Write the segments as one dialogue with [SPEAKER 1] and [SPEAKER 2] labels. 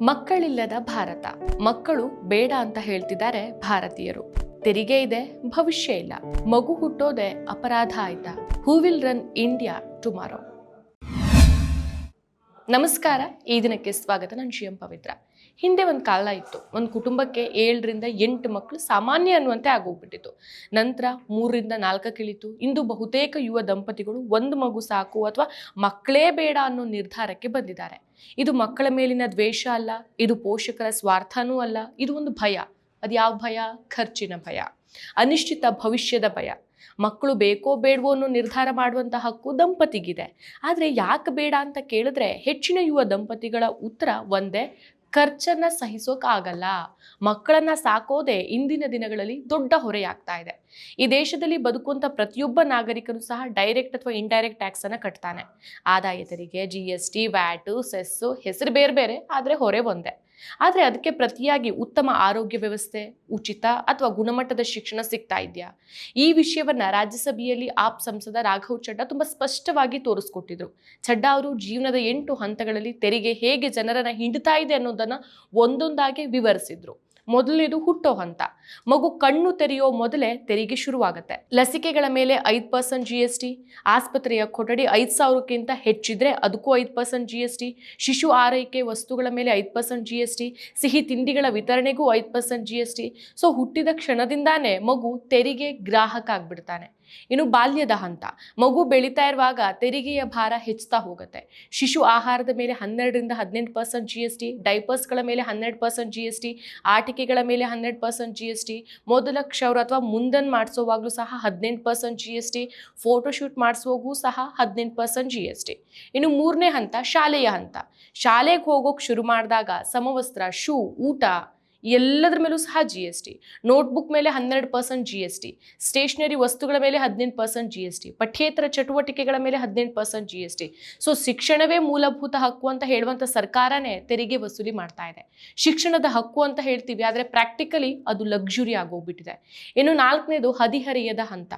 [SPEAKER 1] ಮಕ್ಕಳಿಲ್ಲದ ಭಾರತ. ಮಕ್ಕಳು ಬೇಡ ಅಂತ ಹೇಳ್ತಿದ್ದಾರೆ ಭಾರತೀಯರು. ತೆರಿಗೆ ಇದೆ, ಭವಿಷ್ಯ ಇಲ್ಲ. ಮಗು ಹುಟ್ಟೋದೆ ಅಪರಾಧ ಆಯ್ತಾ? Who will run India tomorrow ನಮಸ್ಕಾರ, ಈ ದಿನಕ್ಕೆ ಸ್ವಾಗತ. ನಾನು ಎಂ ಪವಿತ್ರ. ಹಿಂದೆ ಒಂದು ಕಾಲ ಇತ್ತು. ಒಂದು ಕುಟುಂಬಕ್ಕೆ ಏಳರಿಂದ ಎಂಟು ಮಕ್ಕಳು ಸಾಮಾನ್ಯ ಅನ್ನುವಂತೆ ಆಗೋಗ್ಬಿಟ್ಟಿತ್ತು. ನಂತರ ಮೂರರಿಂದ ನಾಲ್ಕು ಇಳಿತು ಇಂದು ಬಹುತೇಕ ಯುವ ದಂಪತಿಗಳು ಒಂದು ಮಗು ಸಾಕು ಅಥವಾ ಮಕ್ಕಳೇ ಬೇಡ ಅನ್ನೋ ನಿರ್ಧಾರಕ್ಕೆ ಬಂದಿದ್ದಾರೆ. ಇದು ಮಕ್ಕಳ ಮೇಲಿನ ದ್ವೇಷ ಅಲ್ಲ, ಇದು ಪೋಷಕರ ಸ್ವಾರ್ಥನೂ ಅಲ್ಲ, ಇದು ಒಂದು ಭಯ. ಅದು ಯಾವ ಭಯ? ಖರ್ಚಿನ ಭಯ. ಅನಿಶ್ಚಿತ ಭವಿಷ್ಯದ ಭಯ. ಮಕ್ಕಳು ಬೇಕೋ ಬೇಡವೋ ಅನ್ನೋ ನಿರ್ಧಾರ ಮಾಡುವಂಥ ಹಕ್ಕು ದಂಪತಿಗಿದೆ. ಆದರೆ ಯಾಕೆ ಬೇಡ ಅಂತ ಕೇಳಿದ್ರೆ ಹೆಚ್ಚಿನ ಯುವ ದಂಪತಿಗಳ ಉತ್ತರ ಒಂದೇ ಖರ್ಚನ್ನ ಸಹಿಸೋಕ್ಕಾಗಲ್ಲ ಮಕ್ಕಳನ್ನ ಸಾಕೋದೇ ಇಂದಿನ ದಿನಗಳಲ್ಲಿ ದೊಡ್ಡ ಹೊರೆಯಾಗ್ತಾ ಇದೆ. ಈ ದೇಶದಲ್ಲಿ ಬದುಕುವಂಥ ಪ್ರತಿಯೊಬ್ಬ ನಾಗರಿಕನು ಸಹ ಡೈರೆಕ್ಟ್ ಅಥವಾ ಇಂಡೈರೆಕ್ಟ್ ಟ್ಯಾಕ್ಸ್ ಅನ್ನ ಕಟ್ತಾನೆ. ಆದಾಯ ತೆರಿಗೆ G S T VAT, cess, ಹೆಸರು ಬೇರೆ ಬೇರೆ ಆದರೆ ಹೊರೆ ಒಂದೇ. ಆದರೆ ಅದಕ್ಕೆ ಪ್ರತಿಯಾಗಿ ಉತ್ತಮ ಆರೋಗ್ಯ ವ್ಯವಸ್ಥೆ, ಉಚಿತ ಅಥವಾ ಗುಣಮಟ್ಟದ ಶಿಕ್ಷಣ ಸಿಗ್ತಾ ಇದೆಯಾ? ಈ ವಿಷಯವನ್ನ ರಾಜ್ಯಸಭೆಯಲ್ಲಿ ಆಪ್ ಸಂಸದ ರಾಘವ್ ಚಡ್ಡಾ ತುಂಬಾ ಸ್ಪಷ್ಟವಾಗಿ ತೋರಿಸ್ಕೊಟ್ಟಿದ್ರು. ಚಡ್ಡಾ ಅವರು ಜೀವನದ ಎಂಟು ಹಂತಗಳಲ್ಲಿ ತೆರಿಗೆ ಹೇಗೆ ಜನರನ್ನ ಹಿಂಡ್ತಾ ಇದೆ ಅನ್ನೋದನ್ನ ಒಂದೊಂದಾಗಿ ವಿವರಿಸಿದ್ರು. ಮೊದಲನೇದು ಹುಟ್ಟೋ ಹಂತ. ಮಗು ಕಣ್ಣು ತೆರೆಯೋ ಮೊದಲೇ ತೆರಿಗೆ ಶುರುವಾಗುತ್ತೆ. ಲಸಿಕೆಗಳ ಮೇಲೆ ಐದು ಪರ್ಸೆಂಟ್ ಜಿ ಎಸ್ ಟಿ ಆಸ್ಪತ್ರೆಯ ಕೊಠಡಿ ಐದು ಸಾವಿರಕ್ಕಿಂತ ಹೆಚ್ಚಿದ್ರೆ ಅದಕ್ಕೂ ಐದು ಪರ್ಸೆಂಟ್ ಜಿ ಎಸ್ ಟಿ ಶಿಶು ಆರೈಕೆ ವಸ್ತುಗಳ ಮೇಲೆ ಐದು ಪರ್ಸೆಂಟ್ ಜಿ ಎಸ್ ಟಿ ಸಿಹಿ ತಿಂಡಿಗಳ ವಿತರಣೆಗೂ ಐದು percent G S T so ಹುಟ್ಟಿದ ಕ್ಷಣದಿಂದಾನೇ ಮಗು ತೆರಿಗೆ ಗ್ರಾಹಕ ಆಗ್ಬಿಡ್ತಾನೆ. ಇನ್ನು ಬಾಲ್ಯದ ಹಂತ. ಮಗು ಬೆಳೀತಾ ಇರುವಾಗ ತೆರಿಗೆಯ ಭಾರ ಹೆಚ್ಚುತ್ತಾ ಹೋಗುತ್ತೆ. ಶಿಶು ಆಹಾರದ ಮೇಲೆ ಹನ್ನೆರಡರಿಂದ ಹದಿನೆಂಟು ಪರ್ಸೆಂಟ್ ಜಿ ಎಸ್ ಟಿ ಡೈಪರ್ಸ್ಗಳ ಮೇಲೆ ಹನ್ನೆರಡು ಪರ್ಸೆಂಟ್ ಜಿ ಎಸ್ ಟಿ ಆಟಿಕೆಗಳ ಮೇಲೆ ಹನ್ನೆರಡು ಪರ್ಸೆಂಟ್ ಜಿ ಎಸ್ ಟಿ ಮೊದಲ ಕ್ಷೌರ ಅಥವಾ ಮುಂದನ್ ಮಾಡಿಸೋವಾಗಲೂ ಸಹ ಹದಿನೆಂಟು percent G S T photoshoot ಮಾಡಿಸುವಾಗೂ ಸಹ ಹದಿನೆಂಟು ಪರ್ಸೆಂಟ್ ಜಿ ಎಸ್ ಟಿ ಇನ್ನು ಮೂರನೇ ಹಂತ, ಶಾಲೆಯ ಹಂತ. ಶಾಲೆಗೆ ಹೋಗೋಕೆ ಶುರು ಮಾಡಿದಾಗ ಸಮವಸ್ತ್ರ, ಶೂ, ಊಟ ಎಲ್ಲದರ ಮೇಲೂ ಸಹ ಜಿ ಎಸ್ ಟಿ ನೋಟ್ಬುಕ್ ಮೇಲೆ ಹನ್ನೆರಡು percent G S T stationery ವಸ್ತುಗಳ ಮೇಲೆ ಹದಿನೆಂಟು ಪರ್ಸೆಂಟ್ ಜಿ ಎಸ್ ಟಿ ಪಠ್ಯೇತರ ಚಟುವಟಿಕೆಗಳ ಮೇಲೆ ಹದಿನೆಂಟು percent G S T so ಶಿಕ್ಷಣವೇ ಮೂಲಭೂತ ಹಕ್ಕು ಅಂತ ಹೇಳುವಂಥ ಸರ್ಕಾರನೇ ತೆರಿಗೆ ವಸೂಲಿ ಮಾಡ್ತಾ ಇದೆ. ಶಿಕ್ಷಣದ ಹಕ್ಕು ಅಂತ ಹೇಳ್ತೀವಿ, ಆದರೆ ಪ್ರಾಕ್ಟಿಕಲಿ ಅದು ಲಕ್ಸುರಿ ಆಗೋಗ್ಬಿಟ್ಟಿದೆ. ಇನ್ನು ನಾಲ್ಕನೇದು ಹದಿಹರಿಯದ ಹಂತ.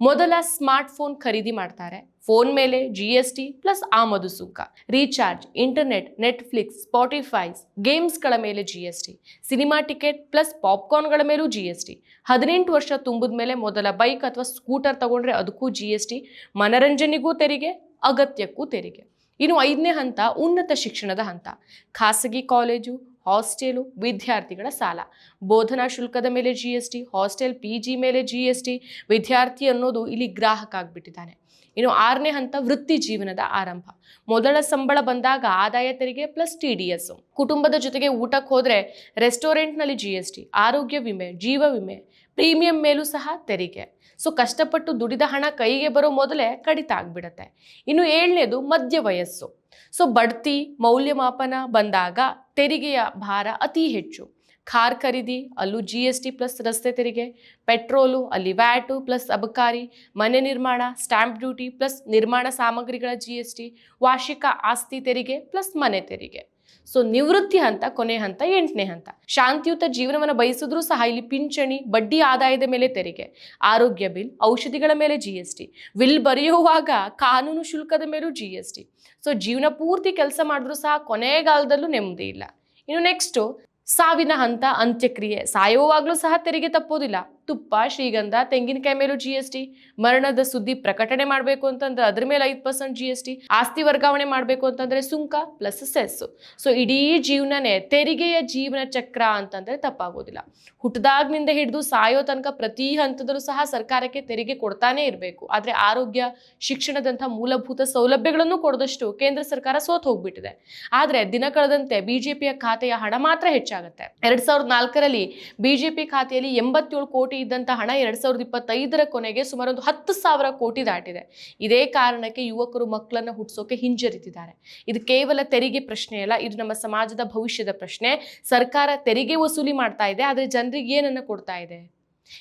[SPEAKER 1] ಮೊದಲ ಸ್ಮಾರ್ಟ್ ಫೋನ್ ಖರೀದಿ ಮಾಡ್ತಾರೆ. ಫೋನ್ ಮೇಲೆ ಜಿ ಎಸ್ ಟಿ ಪ್ಲಸ್ ಆಮದು ಸುಂಕ ರೀಚಾರ್ಜ್ ಇಂಟರ್ನೆಟ್ ನೆಟ್ಫ್ಲಿಕ್ಸ್ ಸ್ಪಾಟಿಫೈಸ್ ಗೇಮ್ಸ್ಗಳ ಮೇಲೆ G S T cinema ticket plus ಪಾಪ್ಕಾರ್ನ್ಗಳ ಮೇಲೂ ಜಿ ಎಸ್ ಟಿ ಹದಿನೆಂಟು ವರ್ಷ ತುಂಬಿದ ಮೇಲೆ ಮೊದಲ ಬೈಕ್ ಅಥವಾ ಸ್ಕೂಟರ್ ತಗೊಂಡ್ರೆ ಅದಕ್ಕೂ ಜಿ ಎಸ್ ಟಿ ಮನರಂಜನೆಗೂ ತೆರಿಗೆ, ಅಗತ್ಯಕ್ಕೂ ತೆರಿಗೆ. ಇನ್ನು ಐದನೇ ಹಂತ ಉನ್ನತ ಶಿಕ್ಷಣದ ಹಂತ. ಖಾಸಗಿ ಕಾಲೇಜು ಹಾಸ್ಟೆಲು ವಿದ್ಯಾರ್ಥಿಗಳ ಸಾಲ. ಬೋಧನಾ ಶುಲ್ಕದ ಮೇಲೆ G S T hostel P G ಮೇಲೆ ಜಿ ಎಸ್ ಟಿ ವಿದ್ಯಾರ್ಥಿ ಅನ್ನೋದು ಇಲ್ಲಿ ಗ್ರಾಹಕ ಆಗಿಬಿಟ್ಟಿದ್ದಾನೆ. ಇನ್ನು ಆರನೇ ಹಂತ ವೃತ್ತಿ ಜೀವನದ ಆರಂಭ. ಮೊದಲ ಸಂಬಳ ಬಂದಾಗ ಆದಾಯ ತೆರಿಗೆ ಪ್ಲಸ್ ಟಿ ಡಿ ಎಸ್ ಕುಟುಂಬದ ಜೊತೆಗೆ ಊಟಕ್ಕೆ ಹೋದರೆ ರೆಸ್ಟೋರೆಂಟ್ನಲ್ಲಿ ಜಿ ಎಸ್ ಟಿ ಆರೋಗ್ಯ ವಿಮೆ, ಜೀವ ವಿಮೆ, ಪ್ರೀಮಿಯಂ ಮೇಲೂ ಸಹ ತೆರಿಗೆ. ಸೊ ಕಷ್ಟಪಟ್ಟು ದುಡಿದ ಹಣ ಕೈಗೆ ಬರೋ ಮೊದಲೇ ಕಡಿತ ಆಗ್ಬಿಡತ್ತೆ. ಇನ್ನು ಏಳನೇದು ಮಧ್ಯ ವಯಸ್ಸು ಸೊ ಬಡ್ತಿ ಮೌಲ್ಯಮಾಪನ ಬಂದಾಗ ತೆರಿಗೆಯ ಭಾರ ಅತಿ ಹೆಚ್ಚು. ಖಾರ್ ಖರೀದಿ, ಅಲ್ಲೂ ಜಿ ಎಸ್ ಟಿ ಪ್ಲಸ್ ರಸ್ತೆ ತೆರಿಗೆ, ಪೆಟ್ರೋಲು, ಅಲ್ಲಿ ವ್ಯಾಟು ಪ್ಲಸ್ ಅಬಕಾರಿ, ಮನೆ ನಿರ್ಮಾಣ ಸ್ಟ್ಯಾಂಪ್ ಡ್ಯೂಟಿ ಪ್ಲಸ್ ನಿರ್ಮಾಣ ಸಾಮಗ್ರಿಗಳ ಜಿ ಎಸ್ ಟಿ ವಾರ್ಷಿಕ ಆಸ್ತಿ ತೆರಿಗೆ ಪ್ಲಸ್ ಮನೆ ತೆರಿಗೆ. ಸೊ ನಿವೃತ್ತಿ ಹಂತ, ಕೊನೆ ಹಂತ, ಎಂಟನೇ ಹಂತ. ಶಾಂತಿಯುತ ಜೀವನವನ್ನು ಬಯಸಿದ್ರೂ ಸಹ ಇಲ್ಲಿ ಪಿಂಚಣಿ, ಬಡ್ಡಿ ಆದಾಯದ ಮೇಲೆ ತೆರಿಗೆ, ಆರೋಗ್ಯ ಬಿಲ್, ಔಷಧಿಗಳ ಮೇಲೆ ಜಿ ಎಸ್ ಟಿ ವಿಲ್ ಬರೆಯುವಾಗ ಕಾನೂನು ಶುಲ್ಕದ ಮೇಲೂ ಜಿ ಎಸ್ ಟಿ ಸೊ ಜೀವನ ಪೂರ್ತಿ ಕೆಲಸ ಮಾಡಿದ್ರೂ ಸಹ ಕೊನೆಗಾಲದಲ್ಲೂ ನೆಮ್ಮದಿ ಇಲ್ಲ. ಇನ್ನು ನೆಕ್ಸ್ಟು ಸಾವಿನ ಹಂತ, ಅಂತ್ಯಕ್ರಿಯೆ. ಸಾಯುವಾಗಲೂ ಸಹ ತೆರಿಗೆ ತಪ್ಪೋದಿಲ್ಲ. ತುಪ್ಪ, ಶ್ರೀಗಂಧ, ತೆಂಗಿನಕಾಯಿ ಮೇಲೂ ಜಿ ಎಸ್ ಟಿ ಮರಣದ ಸುದ್ದಿ ಪ್ರಕಟಣೆ ಮಾಡಬೇಕು ಅಂತಂದ್ರೆ ಅದ್ರ ಮೇಲೆ ಐದು ಪರ್ಸೆಂಟ್ ಜಿ ಎಸ್ ಟಿ ಆಸ್ತಿ ವರ್ಗಾವಣೆ ಮಾಡಬೇಕು ಅಂತಂದ್ರೆ ಸುಂಕ ಪ್ಲಸ್ ಸೆಸ್ ಸೊ ಇಡೀ ಜೀವನನೇ ತೆರಿಗೆಯ ಜೀವನ ಚಕ್ರ ಅಂತಂದ್ರೆ ತಪ್ಪಾಗೋದಿಲ್ಲ. ಹುಟ್ಟದಾಗ್ನಿಂದ ಹಿಡಿದು ಸಾಯೋ ತನಕ ಪ್ರತಿ ಹಂತದಲ್ಲೂ ಸಹ ಸರ್ಕಾರಕ್ಕೆ ತೆರಿಗೆ ಕೊಡ್ತಾನೆ ಇರಬೇಕು. ಆದರೆ ಆರೋಗ್ಯ, ಶಿಕ್ಷಣದಂಥ ಮೂಲಭೂತ ಸೌಲಭ್ಯಗಳನ್ನು ಕೊಡದಷ್ಟು ಕೇಂದ್ರ ಸರ್ಕಾರ ಸೋತ್ ಹೋಗ್ಬಿಟ್ಟಿದೆ. ಆದರೆ ದಿನ ಕಳೆದಂತೆ ಬಿಜೆಪಿಯ ಖಾತೆಯ ಹಣ ಮಾತ್ರ ಹೆಚ್ಚಾಗುತ್ತೆ. ಎರಡ್ ಸಾವಿರದ ನಾಲ್ಕರಲ್ಲಿ ಬಿಜೆಪಿ ಖಾತೆಯಲ್ಲಿ ಎಂಬತ್ತೇಳು ಕೋಟಿ ಇದ್ದಂಥ ಹಣ ಎರಡು ಸಾವಿರದ ಇಪ್ಪತ್ತೈದರ ಕೊನೆಗೆ ಸುಮಾರು ಒಂದು ಹತ್ತು ಸಾವಿರ ಕೋಟಿ ದಾಟಿದೆ. ಇದೇ ಕಾರಣಕ್ಕೆ ಯುವಕರು ಮಕ್ಕಳನ್ನ ಹುಟ್ಟಿಸೋಕೆ ಹಿಂಜರಿತಿದ್ದಾರೆ. ಇದು ಕೇವಲ ತೆರಿಗೆ ಪ್ರಶ್ನೆ ಅಲ್ಲ, ಇದು ನಮ್ಮ ಸಮಾಜದ ಭವಿಷ್ಯದ ಪ್ರಶ್ನೆ. ಸರ್ಕಾರ ತೆರಿಗೆ ವಸೂಲಿ ಮಾಡ್ತಾ ಇದೆ, ಆದರೆ ಜನರಿಗೆ ಏನನ್ನ ಕೊಡ್ತಾ ಇದೆ?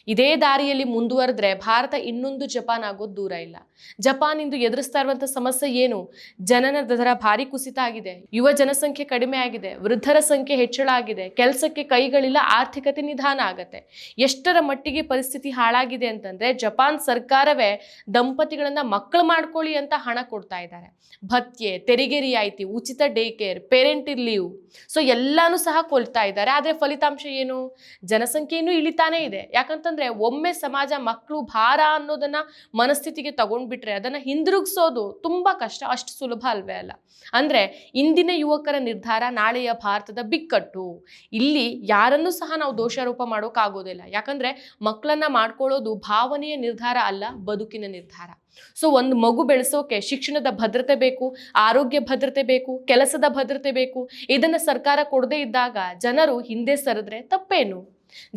[SPEAKER 1] ಇದೇ ದಾರಿಯಲ್ಲಿ ಮುಂದುವರೆದ್ರೆ ಭಾರತ ಇನ್ನೊಂದು ಜಪಾನ್ ಆಗೋದು ದೂರ ಇಲ್ಲ. ಜಪಾನ್ ಇಂದು ಎದುರಿಸ್ತಾ ಇರುವಂತ ಸಮಸ್ಯೆ ಏನು? ಜನನ ದರ ಭಾರಿ ಕುಸಿತ ಆಗಿದೆ. ಯುವ ಜನಸಂಖ್ಯೆ ಕಡಿಮೆ ಆಗಿದೆ. ವೃದ್ಧರ ಸಂಖ್ಯೆ ಹೆಚ್ಚಳ ಆಗಿದೆ. ಕೆಲಸಕ್ಕೆ ಕೈಗಳಿಲ್ಲ, ಆರ್ಥಿಕತೆ ನಿಧಾನ ಆಗತ್ತೆ. ಎಷ್ಟರ ಮಟ್ಟಿಗೆ ಪರಿಸ್ಥಿತಿ ಹಾಳಾಗಿದೆ ಅಂತಂದ್ರೆ ಜಪಾನ್ ಸರ್ಕಾರವೇ ದಂಪತಿಗಳನ್ನ ಮಕ್ಕಳು ಮಾಡ್ಕೊಳ್ಳಿ ಅಂತ ಹಣ ಕೊಡ್ತಾ ಇದ್ದಾರೆ. ಭತ್ಯೆ, ತೆರಿಗೆ ರಿಯಾಯಿತಿ, ಉಚಿತ day care parent leave so ಎಲ್ಲಾನು ಸಹ ಕೊಲ್ತಾ ಇದ್ದಾರೆ. ಆದ್ರೆ ಫಲಿತಾಂಶ ಏನು? ಜನಸಂಖ್ಯೆ ಇನ್ನೂ ಇಳಿತಾನೇ ಇದೆ. ಯಾಕಂತಂದ್ರೆ ಒಮ್ಮೆ ಸಮಾಜ ಮಕ್ಕಳು ಭಾರ ಅನ್ನೋದನ್ನ ಮನಸ್ಥಿತಿಗೆ ತಗೊಂಡ್ಬಿಟ್ರೆ ಅದನ್ನ ಹಿಂದಿರುಗಿಸೋದು ತುಂಬಾ ಕಷ್ಟ. ಅಷ್ಟು ಸುಲಭ ಅಲ್ವೇ ಅಲ್ಲ. ಅಂದ್ರೆ ಇಂದಿನ ಯುವಕರ ನಿರ್ಧಾರ ನಾಳೆಯ ಭಾರತದ ಬಿಕ್ಕಟ್ಟು. ಇಲ್ಲಿ ಯಾರನ್ನು ಸಹ ನಾವು ದೋಷಾರೋಪ ಮಾಡೋಕ್ಕಾಗೋದಿಲ್ಲ ಯಾಕಂದ್ರೆ ಮಕ್ಕಳನ್ನ ಮಾಡ್ಕೊಳ್ಳೋದು ಭಾವನೆಯ ನಿರ್ಧಾರ ಅಲ್ಲ, ಬದುಕಿನ ನಿರ್ಧಾರ. ಸೊ ಒಂದು ಮಗು ಬೆಳೆಸೋಕೆ ಶಿಕ್ಷಣದ ಭದ್ರತೆ ಬೇಕು, ಆರೋಗ್ಯ ಭದ್ರತೆ ಬೇಕು, ಕೆಲಸದ ಭದ್ರತೆ ಬೇಕು. ಇದನ್ನ ಸರ್ಕಾರ ಕೊಡದೇ ಇದ್ದಾಗ ಜನರು ಹಿಂದೆ ಸರಿದ್ರೆ ತಪ್ಪೇನು?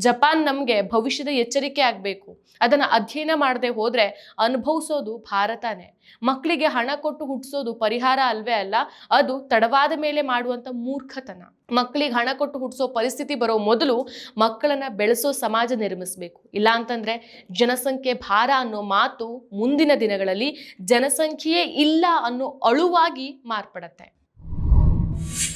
[SPEAKER 1] ಜಪಾನ್ ನಮಗೆ ಭವಿಷ್ಯದ ಎಚ್ಚರಿಕೆ ಆಗಬೇಕು. ಅದನ್ನ ಅಧ್ಯಯನ ಮಾಡದೆ ಹೋದ್ರೆ ಅನುಭವಿಸೋದು ಭಾರತನೇ. ಮಕ್ಕಳಿಗೆ ಹಣ ಕೊಟ್ಟು ಹುಟ್ಟಿಸೋದು ಪರಿಹಾರ ಅಲ್ವೇ ಅಲ್ಲ, ಅದು ತಡವಾದ ಮೇಲೆ ಮಾಡುವಂತ ಮೂರ್ಖತನ. ಮಕ್ಕಳಿಗೆ ಹಣ ಕೊಟ್ಟು ಹುಟ್ಟಿಸೋ ಪರಿಸ್ಥಿತಿ ಬರೋ ಮೊದಲು ಮಕ್ಕಳನ್ನ ಬೆಳೆಸೋ ಸಮಾಜ ನಿರ್ಮಿಸಬೇಕು. ಇಲ್ಲ ಅಂತಂದ್ರೆ ಜನಸಂಖ್ಯೆ ಭಾರ ಅನ್ನೋ ಮಾತು ಮುಂದಿನ ದಿನಗಳಲ್ಲಿ ಜನಸಂಖ್ಯೆಯೇ ಇಲ್ಲ ಅನ್ನೋ ಅಳುವಾಗಿ ಮಾರ್ಪಡತ್ತೆ.